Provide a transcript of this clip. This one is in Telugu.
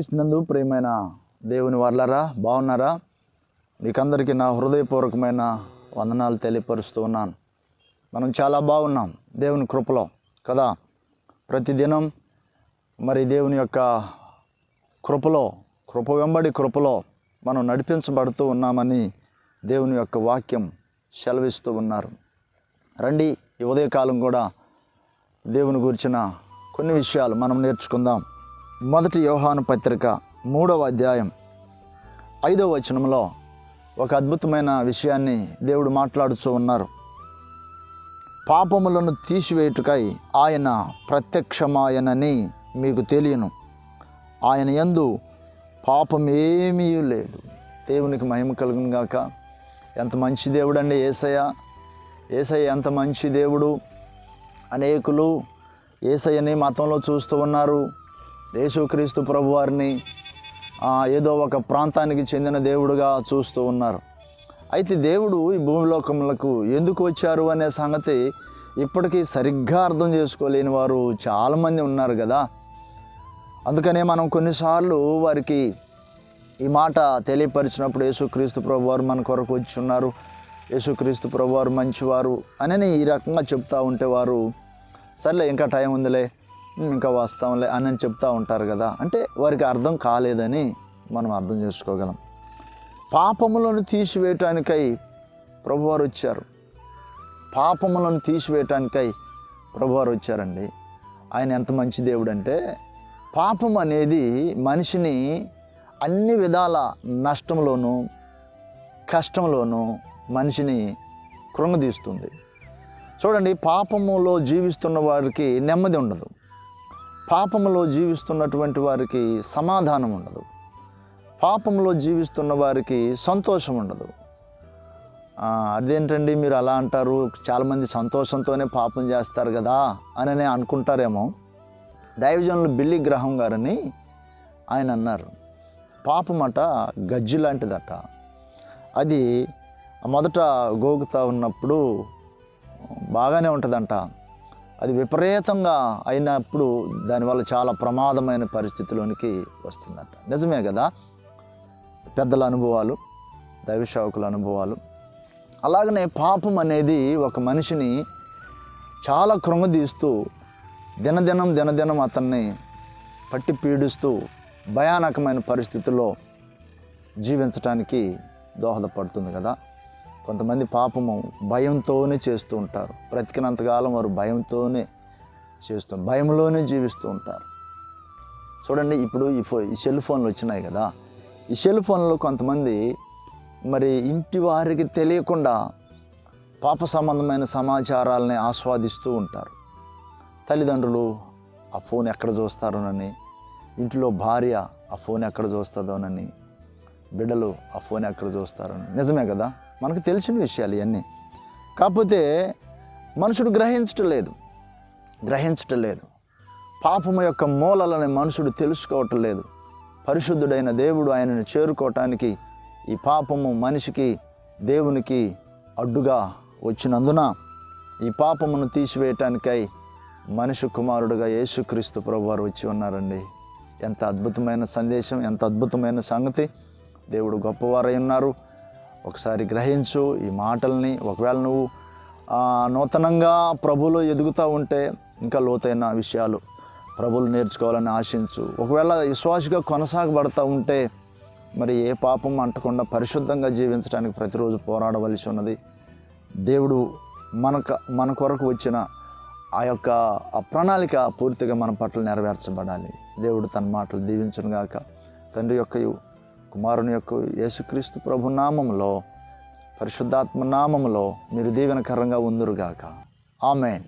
క్రీస్తునందు ప్రియమైన దేవుని వర్లరా బాగున్నారా? మీకందరికీ నా హృదయపూర్వకమైన వందనాలు తెలియపరుస్తూ ఉన్నాను. మనం చాలా బాగున్నాం దేవుని కృపలో కదా? ప్రతిదినం మరి దేవుని యొక్క కృపలో కృప వెంబడి కృపలో మనం నడిపించబడుతూ ఉన్నామని దేవుని యొక్క వాక్యం సెలవిస్తూ ఉన్నారు. రండి ఈ ఉదయకాలం కూడా దేవుని గురించిన కొన్ని విషయాలు మనం నేర్చుకుందాం. మొదటి యోహాను పత్రిక మూడవ అధ్యాయం ఐదవ వచనంలో ఒక అద్భుతమైన విషయాన్ని దేవుడు మాట్లాడుతూ ఉన్నారు. పాపములను తీసివేయుటకై ఆయన ప్రత్యక్షమాయనని మీకు తెలియను. ఆయన ఎందు పాపం ఏమీ లేదు. దేవునికి మహిమ కలుగును గాక. ఎంత మంచి దేవుడు అండి ఏసయ్య. ఏసయ్య ఎంత మంచి దేవుడు. అనేకులు ఏసయ్యని మతంలో చూస్తూ ఉన్నారు. యేసుక్రీస్తు ప్రభు వారిని ఏదో ఒక ప్రాంతానికి చెందిన దేవుడుగా చూస్తూ ఉన్నారు. అయితే దేవుడు ఈ భూమిలోకములకు ఎందుకు వచ్చారు అనే సంగతి ఇప్పటికీ సరిగ్గా అర్థం చేసుకోలేని వారు చాలామంది ఉన్నారు కదా. అందుకనే మనం కొన్నిసార్లు వారికి ఈ మాట తెలియపరిచినప్పుడు యేసుక్రీస్తు ప్రభు వారు మన కొరకు వచ్చి ఉన్నారు. యేసుక్రీస్తు ప్రభు వారు మంచివారు అని ఈ రకంగా చెప్తూ ఉంటే వారు సర్లే ఇంకా టైం ఉందిలే ఇంకా వస్తాంలే అని చెప్తూ ఉంటారు కదా. అంటే వారికి అర్థం కాలేదని మనం అర్థం చేసుకోగలం. పాపములను తీసివేయటానికై ప్రభువారు వచ్చారు. పాపములను తీసివేయటానికై ప్రభువారు వచ్చారండి. ఆయన ఎంత మంచి దేవుడు అంటే పాపం అనేది మనిషిని అన్ని విధాల నష్టంలోనూ కష్టంలోనూ మనిషిని కృంగదీస్తుంది. చూడండి పాపములో జీవిస్తున్న వారికి నెమ్మది ఉండదు. పాపములో జీవిస్తున్నటువంటి వారికి సమాధానం ఉండదు. పాపంలో జీవిస్తున్న వారికి సంతోషం ఉండదు. అదేంటండి మీరు అలా అంటారు? చాలామంది సంతోషంతోనే పాపం చేస్తారు కదా అని అనుకుంటారేమో. దైవజనులు బిల్లి గ్రహం గారని ఆయన అన్నారు. పాపమట గజ్జి లాంటిదట. అది మొదట గోగుతా ఉన్నప్పుడు బాగానే ఉంటుందంట. అది విపరీతంగా అయినప్పుడు దానివల్ల చాలా ప్రమాదమైన పరిస్థితిలోనికి వస్తుందంట. నిజమే కదా? పెద్దల అనుభవాలు దైవశావకుల అనుభవాలు. అలాగనే పాపం అనేది ఒక మనిషిని చాలా కృంగదీస్తూ దినదినం దినదినం అతన్ని పట్టి పీడిస్తూ భయానకమైన పరిస్థితుల్లో జీవించటానికి దోహదపడుతుంది కదా? కొంతమంది పాపము భయంతోనే చేస్తూ ఉంటారు. బ్రతికినంతకాలం వారు భయంతోనే చేస్తూ భయంలోనే జీవిస్తూ ఉంటారు. చూడండి ఇప్పుడు ఈ ఫో ఈ సెల్ ఫోన్లు వచ్చినాయి కదా. ఈ సెల్ ఫోన్లో కొంతమంది మరి ఇంటి వారికి తెలియకుండా పాప సంబంధమైన సమాచారాలని ఆస్వాదిస్తూ ఉంటారు. తల్లిదండ్రులు ఆ ఫోన్ ఎక్కడ చూస్తారోనని? ఇంట్లో భార్య ఆ ఫోన్ ఎక్కడ చూస్తుందోనని? బిడ్డలు ఆ ఫోన్ ఎక్కడ చూస్తారని నిజమే కదా? మనకు తెలిసిన విషయాలు ఇవన్నీ కాకపోతే మనుషుడు గ్రహించటం లేదు. గ్రహించటం లేదు. పాపము యొక్క మూలలని మనుషుడు తెలుసుకోవటం లేదు. పరిశుద్ధుడైన దేవుడు ఆయనను చేరుకోవటానికి ఈ పాపము మనిషికి దేవునికి అడ్డుగా వచ్చినందున ఈ పాపమును తీసివేయటానికై మనిషి కుమారుడుగా యేసుక్రీస్తు ప్రభువారు వచ్చి ఉన్నారండి. ఎంత అద్భుతమైన సందేశం ఎంత అద్భుతమైన సంగతి. దేవుడు గొప్పవారై ఉన్నారు. ఒకసారి గ్రహించు ఈ మాటల్ని ఒకవేళ నువ్వు నూతనంగా ప్రభులో ఎదుగుతూ ఉంటే ఇంకా లోతైన విషయాలు ప్రభులు నేర్చుకోవాలని ఆశించు. ఒకవేళ విశ్వాసగా కొనసాగబడతా ఉంటే మరి ఏ పాపం అంటకుండా పరిశుద్ధంగా జీవించడానికి ప్రతిరోజు పోరాడవలసి ఉన్నది. దేవుడు మనక మన కొరకు వచ్చిన ఆ యొక్క ఆ ప్రణాళిక పూర్తిగా మన పట్ల నెరవేర్చబడాలి. దేవుడు తన మాటలు దీవించును గాక తండ్రి యొక్క కుమారుని యొక్క యేసుక్రీస్తు ప్రభు నామములో పరిశుద్ధాత్మ నామములో మీరు దీవెనకరంగా ఉందురుగాక. ఆమెన్.